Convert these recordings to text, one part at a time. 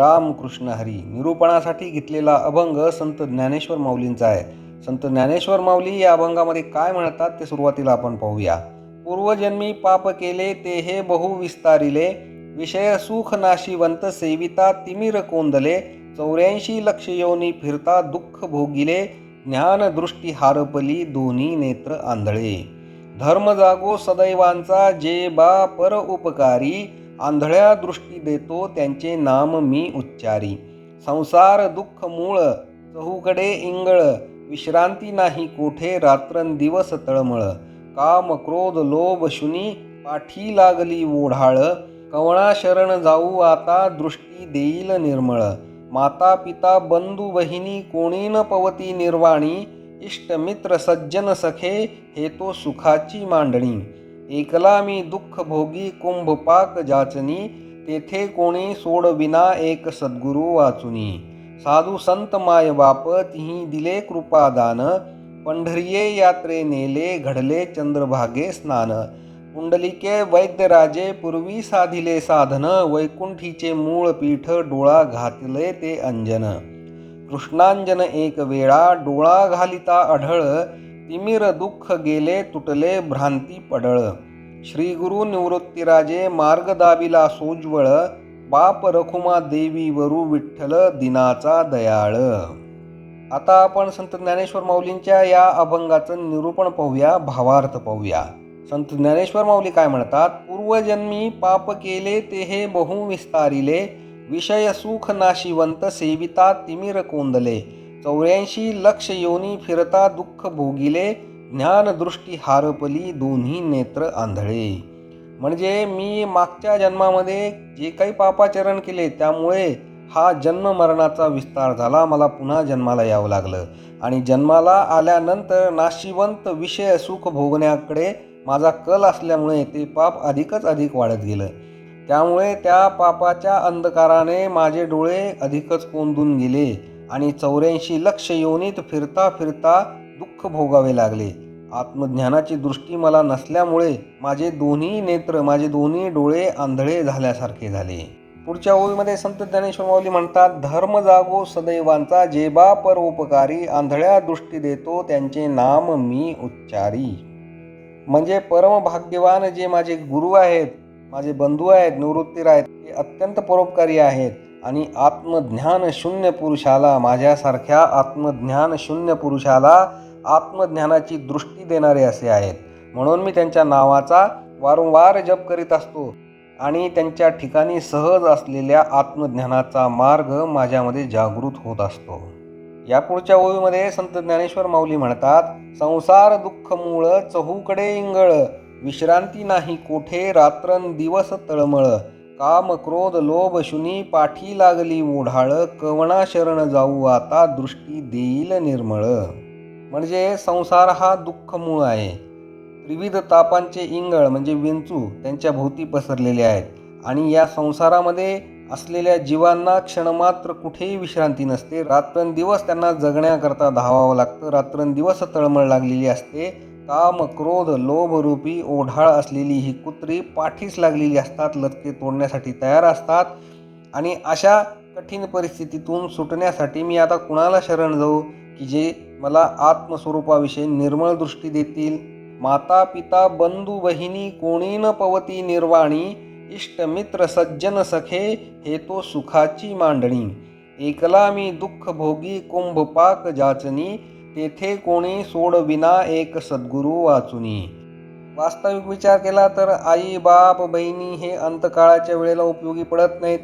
रामकृष्ण हरी निरूपणासाठी घेतलेला अभंग संत ज्ञानेश्वर माऊलींचा आहे. संत ज्ञानेश्वर माऊली या अभंगामध्ये काय म्हणतात ते सुरुवातीला आपण पाहूया. पूर्वजन्मी पाप केले ते हे बहु विस्तारिले. विषय सुख नाशिवंत सेविता तिमिर कोंदले. चौऱ्याऐंशी लक्ष योनी फिरता दुःख भोगिले. ज्ञान दृष्टी हारपली दोन्ही नेत्र आंधळे. धर्म जागो सदैवांचा जे बा पर उपकारी. आंधळ्या दृष्टी देतो त्यांचे नाम मी उच्चारी. संसार दुःख मूळ चहूकडे इंगळ विश्रांती नाही कोठे रात्रंदिवस तळमळ. काम क्रोध लोभ शुनी पाठी लागली ओढाळ. कवळा शरण जाऊ आता दृष्टी देईल निर्मळ. माता पिता बंधू बहिणी कोणी न पवती निर्वाणी. इष्ट मित्र सज्जन सखे हे तो सुखाची मांडणी. एकला मी दुःख भोगी कुंभपाक जाचनी तेथे कोणी सोडविना एक सद्गुरू वाचुनी साधू संत माय बाप तिही दिले कृपादान पंढरीये यात्रे नेले घडले चंद्रभागे स्नान कुंडलिके वैद्यराजे पूर्वी साधिले साधन वैकुंठीचे मूळ पीठ डोळा घातले ते अंजन कृष्णांजन एक वेळा डोळा घालिता आढळ तिमिर दुःख गेले तुटले भ्रांती पडळ. श्री गुरु निवृत्तीराजे मार्ग दाविला सोज्वळ बाप रखुमा देवी वरू विठ्ठल दिनाचा दयाळ. आता आपण संत ज्ञानेश्वर माऊलींच्या या अभंगाचं निरूपण पाहूया भावार्थ पाहूया. संत ज्ञानेश्वर माऊली काय म्हणतात? पूर्वजन्मी पाप केले ते हे बहुविस्तारिले विषय सुख नाशिवंत सेविता तिमिर कोंदले. चौऱ्याऐंशी लक्ष योनी फिरता दुःख भोगिले ज्ञानदृष्टी हारपली दोन्ही नेत्र आंधळे. म्हणजे मी मागच्या जन्मामध्ये जे काही पापाचरण केले त्यामुळे हा जन्म मरणाचा विस्तार झाला. मला पुन्हा जन्माला यावं लागलं. आणि जन्माला आल्यानंतर नाशिवंत विषय सुख भोगण्याकडे माझा कल असल्यामुळे ते पाप अधिकच अधिक वाढत गेलं. त्यामुळे त्या पापाच्या अंधकाराने माझे डोळे अधिकच कोंदून गेले. आणि चौऱ्याऐंशी लक्ष योनीत फिरता फिरता दुःख भोगावे लागले. आत्मज्ञानाची दृष्टी मला नसल्यामुळे माझे दोन्ही नेत्र माझे दोन्ही डोळे आंधळे झाल्यासारखे झाले. पुढच्या ओळीमध्ये संत ज्ञानेश्वर माऊली म्हणतात धर्म जागो सदैवांचा जेबा परोपकारी आंधळ्या दृष्टी देतो त्यांचे नाम मी उच्चारी. म्हणजे परम भाग्यवान जे माझे गुरु आहेत माझे बंधू आहेत निवृत्तीर आहेत ते अत्यंत परोपकारी आहेत. आणि आत्मज्ञान शून्य पुरुषाला माझ्यासारख्या आत्मज्ञान शून्य पुरुषाला आत्मज्ञानाची दृष्टी देणारे असे आहेत. म्हणून मी त्यांच्या नावाचा वारंवार जप करीत असतो आणि त्यांच्या ठिकाणी सहज असलेल्या आत्मज्ञानाचा मार्ग माझ्यामध्ये जागृत होत असतो. या पुढच्या ओळीमध्ये संत ज्ञानेश्वर माऊली म्हणतात संसार दुःख मूळ चहूकडे इंगळ विश्रांती नाही कोठे रात्रन दिवस तळमळ काम क्रोध लोभ शुनी पाठी लागली ओढाळ कवणा शरण जाऊ आता दृष्टी देईल निर्मळ. म्हणजे संसार हा दुःख मूळ आहे. त्रिविध तापांचे इंगळ म्हणजे विंचू त्यांच्या भोवती पसरलेले आहेत. आणि या संसारामध्ये असलेल्या जीवांना क्षणमात्र कुठेही विश्रांती नसते. रात्रंदिवस त्यांना जगण्याकरता धावावं लागतं. रात्रंदिवस तळमळ लागलेली असते. काम क्रोध लोभरूपी ओढाळ असलेली ही कुत्री पाठीस लागलेली असतात लटके तोडण्यासाठी तयार असतात. आणि अशा कठीण परिस्थितीतून सुटण्यासाठी मी आता कुणाला शरण जाऊ की जे मला आत्मस्वरूपाविषयी निर्मळ दृष्टी देतील? माता पिता बंधू बहिणी कोणी न पवती निर्वाणी इष्टमित्र सज्जन सखे हे तो सुखाची मांडणी. एकला मी दुःख भोगी कुंभपाक जाचनी तेथे कोणी सोडविना एक सद्गुरू वाचुनी. वास्तविक विचार केला तर आई बाप बहिणी हे अंतकाळाच्या वेळेला उपयोगी पडत नाहीत.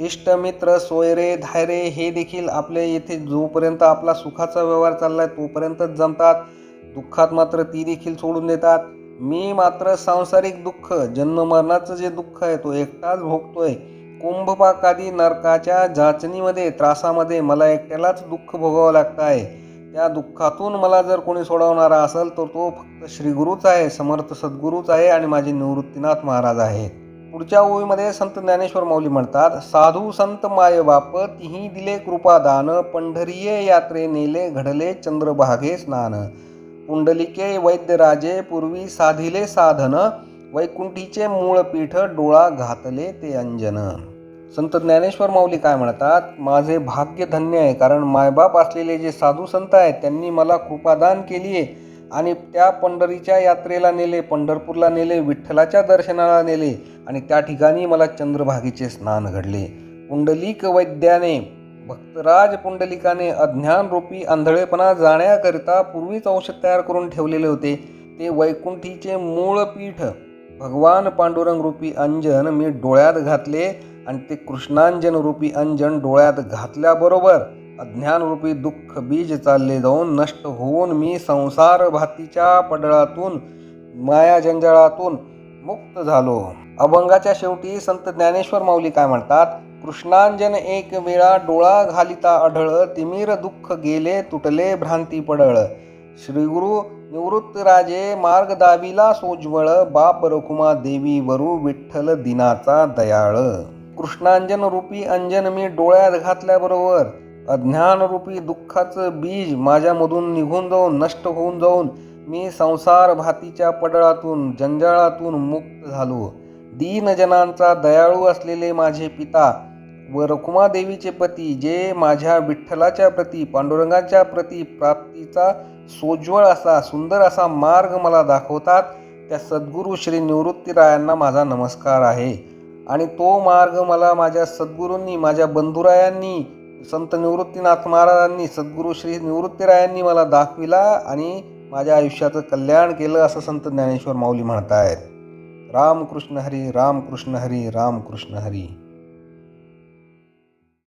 इष्टमित्र सोयरे धायरे हे देखील आपले येथे जोपर्यंत आपला सुखाचा व्यवहार चाललाय तोपर्यंतच जमतात. दुःखात मात्र ती देखील सोडून देतात. मी मात्र सांसारिक दुःख जन्ममरणाचं जे दुःख आहे तो एकटाच भोगतोय. कुंभपाकादी नरकाच्या जाचणीमध्ये त्रासामध्ये मला एकट्यालाच दुःख भोगावं लागतं आहे त्या दुःखातून मला जर कोणी सोडवणारा असेल तर तो फक्त श्रीगुरूच आहे समर्थ सद्गुरूच आहे आणि माझे निवृत्तीनाथ महाराज आहेत. पुढच्या ओळीमध्ये संत ज्ञानेश्वर माऊली म्हणतात साधू संत माय बाप तिही दिले कृपादान पंढरीये यात्रे नेले घडले चंद्रभागे स्नान. पुंडलिके वैद्यराजे पूर्वी साधिले साधन वैकुंठीचे मूळ पीठ डोळा घातले ते अंजन. संत ज्ञानेश्वर माऊली काय म्हणतात? माझे भाग्य धन्य आहे कारण मायबाप असलेले जे साधू संत आहेत त्यांनी मला कृपादान केली आहे आणि त्या पंढरीच्या यात्रेला नेले पंढरपूरला नेले विठ्ठलाच्या दर्शनाला नेले आणि त्या ठिकाणी मला चंद्रभागेचे स्नान घडले. पुंडलिक वैद्याने भक्तराज पुंडलिकाने अज्ञानरूपी आंधळेपणा जाण्याकरिता पूर्वीच औषध तयार करून ठेवलेले होते. ते वैकुंठीचे मूळ पीठ भगवान पांडुरंग रूपी अंजन मी डोळ्यात घातले आणि ते कृष्णांजनरूपी अंजन डोळ्यात घातल्याबरोबर अज्ञानरूपी दुःख बीज चालले जाऊन नष्ट होऊन मी संसार भातीच्या पडळातून मायाजंजाळातून मुक्त झालो. अभंगाच्या शेवटी संत ज्ञानेश्वर माऊली काय म्हणतात? कृष्णांजन एक वेळा डोळा घालिता आढळ तिमीर दुःख गेले तुटले भ्रांती पडळ. श्रीगुरु निवृत्त राजे मार्ग दाविला सोज्वळ बाप रखुमा देवी वरू विठ्ठल दिनाचा दयाळ. कृष्णांजन रूपी अंजन मी डोळ्यात घातल्याबरोबर अज्ञान रूपी दुःखाचं बीज माझ्यामधून निघून जाऊन नष्ट होऊन जाऊन मी संसार भातीच्या पडळातून जंजाळातून मुक्त झालो. दीनजनांचा दयाळू असलेले माझे पिता व रखुमादेवीचे पती जे माझ्या विठ्ठलाच्या प्रती पांडुरंगाच्या प्रती प्राप्तीचा सोज्वळ असा सुंदर असा मार्ग मला दाखवतात त्या सद्गुरू श्री निवृत्तीरायांना माझा नमस्कार आहे. आणि तो मार्ग मला माझ्या सद्गुरूंनी माझ्या बंधुरायांनी संत निवृत्तीनाथ महाराजांनी सद्गुरू श्री निवृत्तीरायांनी मला दाखविला आणि माझ्या आयुष्याचं कल्याण केलं असं संत ज्ञानेश्वर माऊली म्हणतायत. रामकृष्ण हरी रामकृष्ण हरी रामकृष्ण हरी.